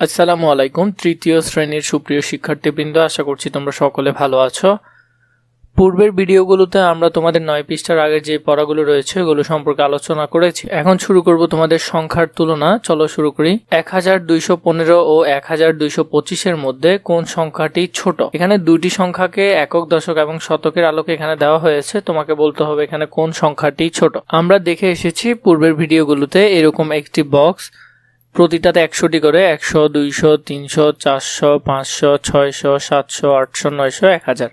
আসসালামু আলাইকুম, তৃতীয় শ্রেণির সুপ্রিয় শিক্ষার্থীবৃন্দ, আশা করছি তোমরা সকলে ভালো আছো। পূর্বের ভিডিওগুলোতে আমরা তোমাদের নয় পৃষ্ঠার আগে যে পড়াগুলো রয়েছে এগুলো সম্পর্কে আলোচনা করেছি। এখন শুরু করব তোমাদের সংখ্যার তুলনা। চলো শুরু করি। এক হাজার দুইশো পনেরো ও এক হাজার দুইশো পঁচিশের মধ্যে কোন সংখ্যাটি ছোট? এখানে দুটি সংখ্যাকে একক, দশক এবং শতকের আলোকে এখানে দেওয়া হয়েছে। তোমাকে বলতে হবে এখানে কোন সংখ্যাটি ছোট। আমরা দেখে এসেছি পূর্বের ভিডিওগুলোতে এরকম একটি বক্স প্রতিটাতে একশোটি করে, একশো, দুইশো, তিনশো, চারশো, পাঁচশো, ছয়শো, সাতশো, আটশো, নয়শো এক হাজার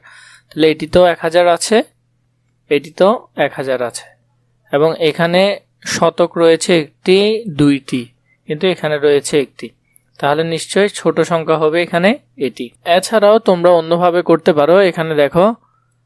তাহলে এটি তো এক হাজার আছে, এটি তো এক হাজার আছে। এবং এখানে শতক রয়েছে একটি, দুইটি, কিন্তু এখানে রয়েছে একটি। তাহলে নিশ্চয়ই ছোট সংখ্যা হবে এখানে এটি। এছাড়াও তোমরা অন্যভাবে করতে পারো, এখানে দেখো,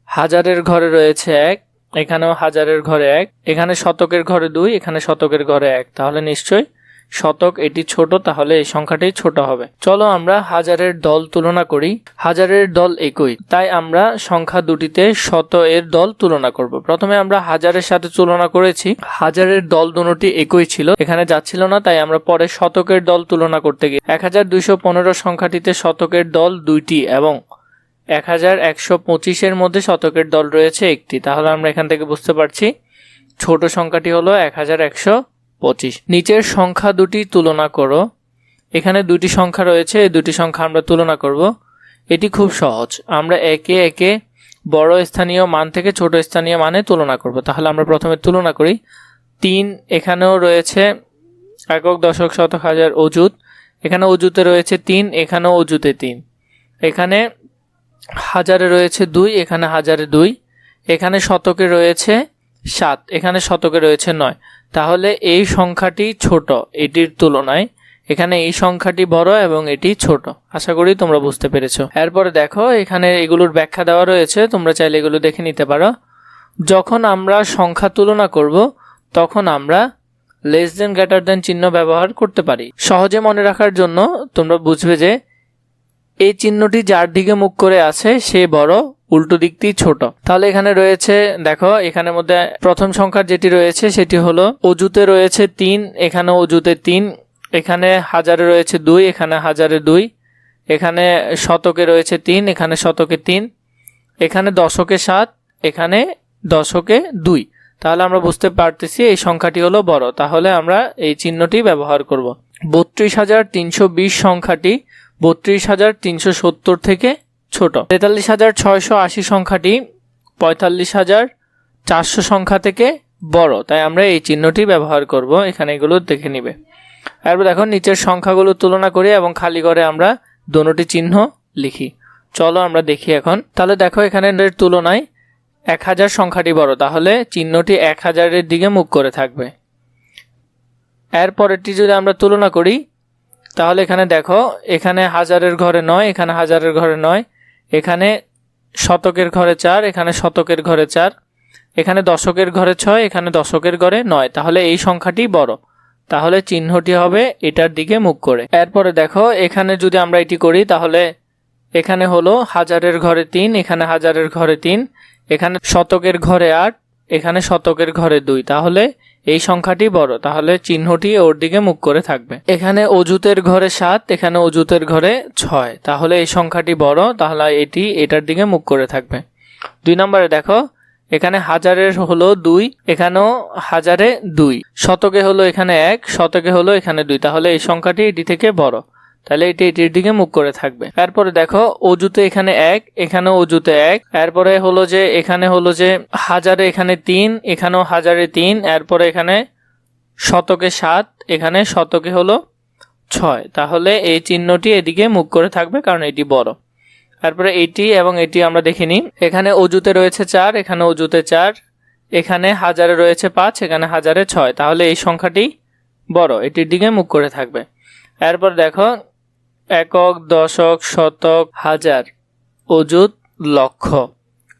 হাজারের ঘরে রয়েছে এক, এখানেও হাজারের ঘরে এক, এখানে শতকের ঘরে দুই, এখানে শতকের ঘরে এক। তাহলে নিশ্চয়ই শতক এটি ছোট, তাহলে এই সংখ্যাটি ছোট হবে। চলো আমরা হাজারের দল তুলনা করি। হাজারের দল একই, তাই আমরা সংখ্যা দুটিতে শত এর দল তুলনা করব। প্রথমে আমরা হাজারের সাথে তুলনা করেছি। হাজারের দল দুটি একই ছিল, এখানে যাচ্ছিল না, তাই আমরা পরে শতকের দল তুলনা করতে গিয়ে এক হাজার দুইশো পনেরো সংখ্যাটিতে শতকের দল দুইটি এবং এক হাজার একশো পঁচিশের মধ্যে শতকের দল রয়েছে একটি। তাহলে আমরা এখান থেকে বুঝতে পারছি, ছোট সংখ্যাটি হলো এক হাজার একশো পঁচিশ। নিচের সংখ্যা দুটি তুলনা করো। এখানে দুটি সংখ্যা রয়েছে, এই দুটি সংখ্যা আমরা তুলনা করব। এটি খুব সহজ। আমরা একে একে বড় স্থানীয় মান থেকে ছোট স্থানীয় মানে তুলনা করব। তাহলে আমরা প্রথমে তুলনা করি। তিন এখানেও রয়েছে একক দশক শতক হাজার অজুত এখানে অজুতে রয়েছে তিন, এখানেও অজুতে তিন। এখানে হাজারে রয়েছে দুই, এখানে হাজারে দুই। এখানে শতকে রয়েছে সাত, এখানে শতকে রয়েছে নয়। তাহলে এই সংখ্যাটি ছোট, এটির তুলনায়। এখানে এই সংখ্যাটি বড় এবং এটি ছোট। আশা করি তোমরা বুঝতে পেরেছ। এরপরে দেখো, এখানে এগুলোর ব্যাখ্যা দেওয়া রয়েছে। তোমরা চাইলে এগুলো দেখে নিতে পারো। যখন আমরা সংখ্যা তুলনা করব, তখন আমরা লেস দেন গ্রেটার দেন চিহ্ন ব্যবহার করতে পারি। সহজে মনে রাখার জন্য তোমরা বুঝবে যে, এই চিহ্নটি যার দিকে মুখ করে আছে, সে বড় উল্টো দিকটি ছোট। তাহলে এখানে রয়েছে, দেখো, এখানের মধ্যে প্রথম সংখ্যার যেটি রয়েছে সেটি হলো অজুতে রয়েছে তিন এখানে অজুতে তিন, এখানে হাজারে রয়েছে দুই, এখানে হাজারে দুই, এখানে শতকে রয়েছে তিন, এখানে শতকে তিন, এখানে দশকে সাত, এখানে দশকে দুই। তাহলে আমরা বুঝতে পারতেছি এই সংখ্যাটি হলো বড়। তাহলে আমরা এই চিহ্নটি ব্যবহার করব। বত্রিশ হাজার তিনশো বিশ সংখ্যাটি বত্রিশ হাজার তিনশো সত্তর থেকে ছোট। তেতাল্লিশ হাজার ছয়শো আশি সংখ্যাটি পঁয়তাল্লিশ হাজার চারশো সংখ্যা থেকে বড়। তাই আমরা এই চিহ্নটি ব্যবহার করব, এখানে এগুলো দেখে নিবে। এরপর দেখো, নিচের সংখ্যাগুলো তুলনা করি এবং খালি করে আমরা দোনোটি চিহ্ন লিখি। চলো আমরা দেখি এখন। তাহলে দেখো, এখানে তুলনায় এক হাজার সংখ্যাটি বড়। তাহলে চিহ্নটি এক হাজারের দিকে মুখ করে থাকবে। এরপরেরটি যদি আমরা তুলনা করি, তাহলে এখানে দেখো, এখানে হাজারের ঘরে নয়, এখানে হাজারের ঘরে নয় এখানে শতকের ঘরে চার, এখানে শতকের ঘরে চার, এখানে দশকের ঘরে ছয়, এখানে দশকের ঘরে নয়। তাহলে এই সংখ্যাটি বড়। তাহলে চিহ্নটি হবে এটার দিকে মুখ করে। এরপরে দেখো, এখানে যদি আমরা এটি করি, তাহলে এখানে হলো হাজারের ঘরে তিন, এখানে হাজারের ঘরে তিন, এখানে শতকের ঘরে আট, এখানে শতকের ঘরে দুই। তাহলে এই সংখ্যাটি বড়, তাহলে চিহ্নটি ওর দিকে মুখ করে থাকবে। এখানে অজুতের ঘরে সাত, এখানে অজুতের ঘরে ছয়। তাহলে এই সংখ্যাটি বড়, তাহলে এটি এটার দিকে মুখ করে থাকবে। দুই নম্বরে দেখো, এখানে হাজারের হলো দুই, এখানেও হাজারে দুই। শতকে হলো এখানে এক, শতকে হলো এখানে দুই। তাহলে এই সংখ্যাটি এটি থেকে বড়। তাহলে এটি এটির দিকে মুখ করে থাকবে। এরপরে দেখো, অজুতে এখানে এক, এখানেও অজুতে এক। এরপরে হলো যে, এখানে হলো যে, হাজারে এখানে তিন, এখানেও হাজারে তিন। এরপরে এখানে শতকে সাত, এখানে শতকে হলো ছয়। তাহলে এই চিহ্নটি এদিকে মুখ করে থাকবে, কারণ এটি বড়। তারপরে এটি এবং এটি আমরা দেখে নিই। এখানে অজুতে রয়েছে চার, এখানে অজুতে চার, এখানে হাজারে রয়েছে পাঁচ, এখানে হাজারে ছয়। তাহলে এই সংখ্যাটি বড়, এটির দিকে মুখ করে থাকবে। এরপর দেখো একক, দশক, শতক, হাজার। অজুত লক্ষ।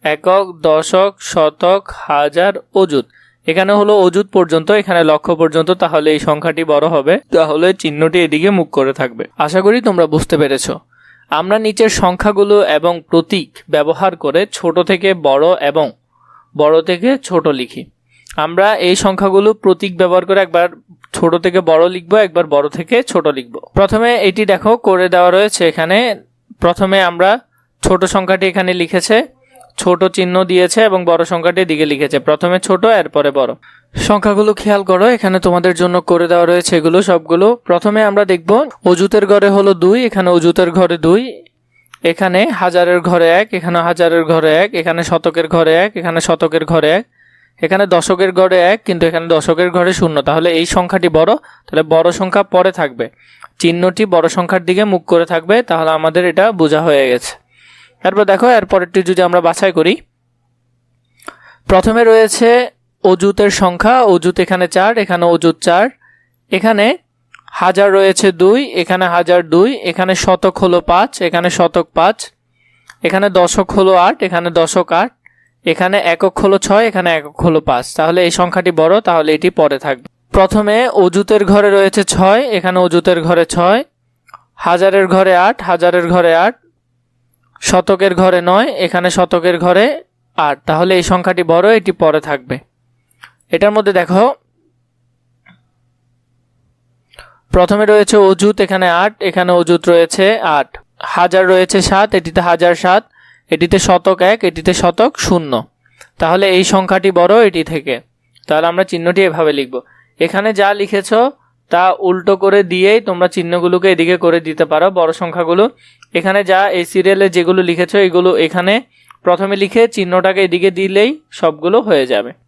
একক, দশক, শতক, হাজার অজুত এখানে হলো অজুত পর্যন্ত, এখানে লক্ষ পর্যন্ত, তাহলে এই সংখ্যাটি বড় হবে। তাহলে চিহ্নটি এদিকে মুখ করে থাকবে। আশা করি তোমরা বুঝতে পেরেছ। আমরা নিচের সংখ্যাগুলো এবং প্রতীক ব্যবহার করে ছোট থেকে বড় এবং বড় থেকে ছোট লিখি। আমরা এই সংখ্যাগুলো প্রতীক ব্যবহার করে একবার ছোট থেকে বড় লিখব, একবার বড় থেকে ছোট লিখব। প্রথমে এটি দেখো, করে দেওয়া রয়েছে এখানে। প্রথমে আমরা ছোট সংখ্যাটি এখানে লিখেছে, ছোট চিহ্ন দিয়েছে এবং বড় সংখ্যাটি দিকে লিখেছে। প্রথমে ছোট, এরপরে বড়। সংখ্যাগুলো খেয়াল করো, এখানে তোমাদের জন্য করে দেওয়া রয়েছে এগুলো, সবগুলো। প্রথমে আমরা দেখব অজুতের ঘরে হলো দুই, এখানে অজুতের ঘরে দুই, এখানে হাজারের ঘরে এক, এখানে হাজারের ঘরে এক, এখানে শতকের ঘরে এক, এখানে শতকের ঘরে এক। এখানে দশকের ঘরে এক, কিন্তু এখানে দশকের ঘরে শূন্য। তাহলে এই সংখ্যাটি বড়, তাহলে বড় সংখ্যা পরে থাকবে। চিহ্নটি বড় সংখ্যার দিকে মুখ করে থাকবে, তাহলে আমাদের এটা বোঝা হয়ে গেছে। তারপর দেখো, এরপরেরটি যদি আমরা বাছাই করি। প্রথমে রয়েছে অজুতের সংখ্যা অজুত এখানে চার, এখানে অজুত চার, এখানে হাজার রয়েছে দুই, এখানে হাজার দুই, এখানে শতক হলো পাঁচ, এখানে শতক পাঁচ, এখানে দশক হলো আট, এখানে দশক আট এখানে একক হলো ছয়, এখানে একক হলো পাঁচ। তাহলে এই সংখ্যাটি বড়, তাহলে এটি পরে থাকবে। প্রথমে অজুতের ঘরে রয়েছে ছয়, এখানে অজুতের ঘরে ছয়, হাজারের ঘরে আট, হাজারের ঘরে আট, শতকের ঘরে নয়, এখানে শতকের ঘরে আট। তাহলে এই সংখ্যাটি বড়, এটি পরে থাকবে। এটার মধ্যে দেখো, প্রথমে রয়েছে অজুত এখানে আট, এখানে অজুত রয়েছে আট। হাজার রয়েছে সাত, এটিতে হাজার সাত এটিতে শতক এক, এটিতে শতক শূন্য। তাহলে এই সংখ্যাটি বড় এটি থেকে। তাহলে আমরা চিহ্নটি এভাবে লিখব। এখানে যা লিখেছ, তা উল্টো করে দিয়েই তোমরা চিহ্নগুলোকে এদিকে করে দিতে পারো, বড় সংখ্যাগুলো। এখানে যা এই সিরিয়ালে যেগুলো লিখেছ, এগুলো এখানে প্রথমে লিখে চিহ্নটাকে এদিকে দিলেই সবগুলো হয়ে যাবে।